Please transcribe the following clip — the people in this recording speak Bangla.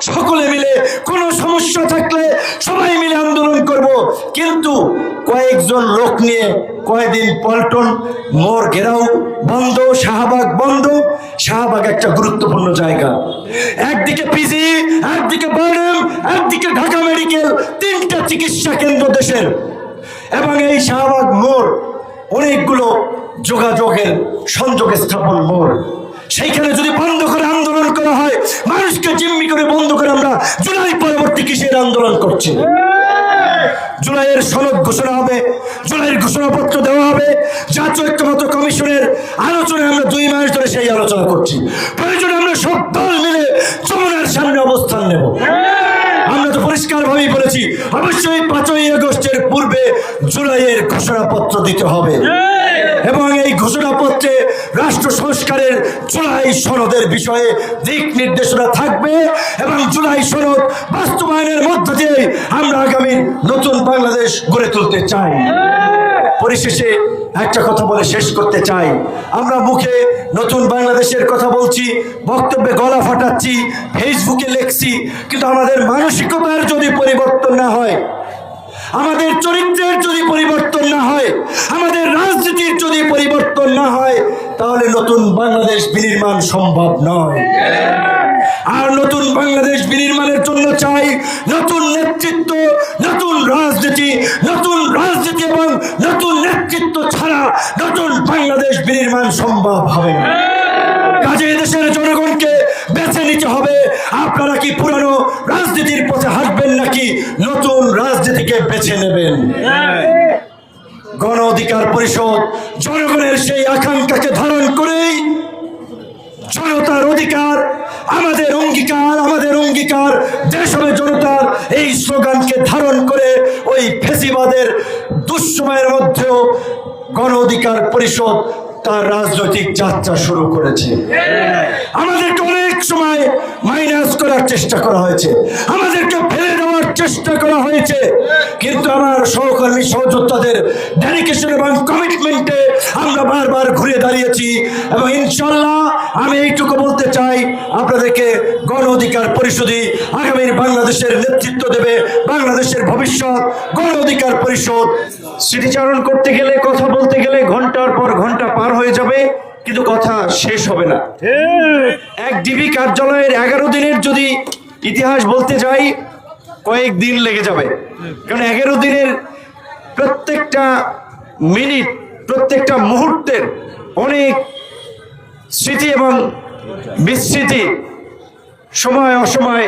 সকলে মিলে কোনো সমস্যা থাকলে সবাই মিলে আন্দোলন করব। কিন্তু কয়েকজন লোক নিয়ে কয়েকদিন পল্টন, মোর ঘেরাও বন্ধ, শাহবাগ বন্ধ। শাহবাগ একটা গুরুত্বপূর্ণ জায়গা। একদিকে পিজি একদিকে বার্ডেম একদিকে ঢাকা মেডিকেল, তিনটা চিকিৎসা কেন্দ্র দেশের। এবং এই শাহবাগ মোড় অনেকগুলো যোগাযোগের সংযোগ স্থাপন মোড়। সেইখানে যদি বন্ধ করে আন্দোলন করা হয় মানুষকে জিম্মি করে বন্ধ করে আমরা জুলাই পরবর্তী কিসের আন্দোলন করছে? জুলাইয়ের সনদ ঘোষণা হবে, জুলাইয়ের ঘোষণাপত্র দেওয়া হবে, জাতীয় ঐক্যমত্য কমিশনের আলোচনায় আমরা দুই মাস ধরে সেই আলোচনা করছি। প্রয়োজনে আমরা সব দল মিলে যমুনার সামনে অবস্থান নেব। আমরা তো পরিষ্কার ভাবেই বলেছি, অবশ্যই পাঁচই আগস্টের পূর্বে জুলাইয়ের ঘোষণাপত্র দিতে হবে। এবং এই ঘোষণাপত্রে রাষ্ট্র সংস্কারের জুলাই সনদের বিষয়ে দিক নির্দেশনা থাকবে এবং জুলাই সনদ বাস্তবায়নের মধ্য দিয়ে আমরা আগামী নতুন বাংলাদেশ গড়ে তুলতে চাই। পরিশেষে একটা কথা বলে শেষ করতে চাই। আমরা মুখে নতুন বাংলাদেশের কথা বলছি, বক্তব্যে গলা ফাটাচ্ছি, ফেসবুকে লিখছি, কিন্তু আমাদের মানসিকতার যদি পরিবর্তন না হয় আমাদের চরিত্রের যদি পরিবর্তন না হয়, আমাদের রাজনীতির যদি পরিবর্তন না হয়, তাহলে নতুন বাংলাদেশ বিনির্মাণ সম্ভব নয়। আর নতুন বাংলাদেশ বিনির্মাণের জন্য চাই নতুন নেতৃত্ব, নতুন রাজনীতি নতুন রাজনীতি এবং নতুন নেতৃত্ব ছাড়া নতুন বাংলাদেশ বিনির্মাণ সম্ভব হবে না। কাজে নতুন রাজনীতিকে বেছে নেবেন। গণ অধিকার পরিষদ জনগণের সেই আকাঙ্ক্ষাকে ধারণ করেই জনতার অধিকার আমাদের অঙ্গীকার আমাদের অঙ্গীকার দেশ হবে জনতার এই স্লোগানকে ধারণ করে ওই ফেসিবাদের দুঃসময়ের মধ্যেও গণ অধিকার পরিষদ তার রাজনৈতিক যাত্রা শুরু করেছে। আমাদেরকে অনেক সময় মাইনাস করার চেষ্টা করা হয়েছে। আমাদেরকে চেষ্টা করা হয়েছে। কিন্তু আমার সহকর্মী সহযোদ্ধাদের ডেডিকেশন এবং কমিটমেন্টে আমরা বারবার ঘুরে দাঁড়িয়েছি এবং ইনশাল্লাহ আমি এইটুকু বলতে চাই আপনাদেরকে গণ অধিকার পরিষদই আগামীর বাংলাদেশের নেতৃত্ব দেবে বাংলাদেশের ভবিষ্যৎ গণ অধিকার পরিষদ। স্মৃতিচারণ করতে গেলে কথা বলতে গেলে ঘণ্টার পর ঘণ্টা পার হয়ে যাবে কিন্তু কথা শেষ হবে না। এক ডিবি কার্যালয়ের এগারো দিনের যদি ইতিহাস বলতে যাই কয়েক দিন লেগে যাবে। কারণ এগারো দিনের প্রত্যেকটা মিনিট, প্রত্যেকটা মুহূর্তের অনেক স্মৃতি এবং বিস্মৃতি সময় অসময়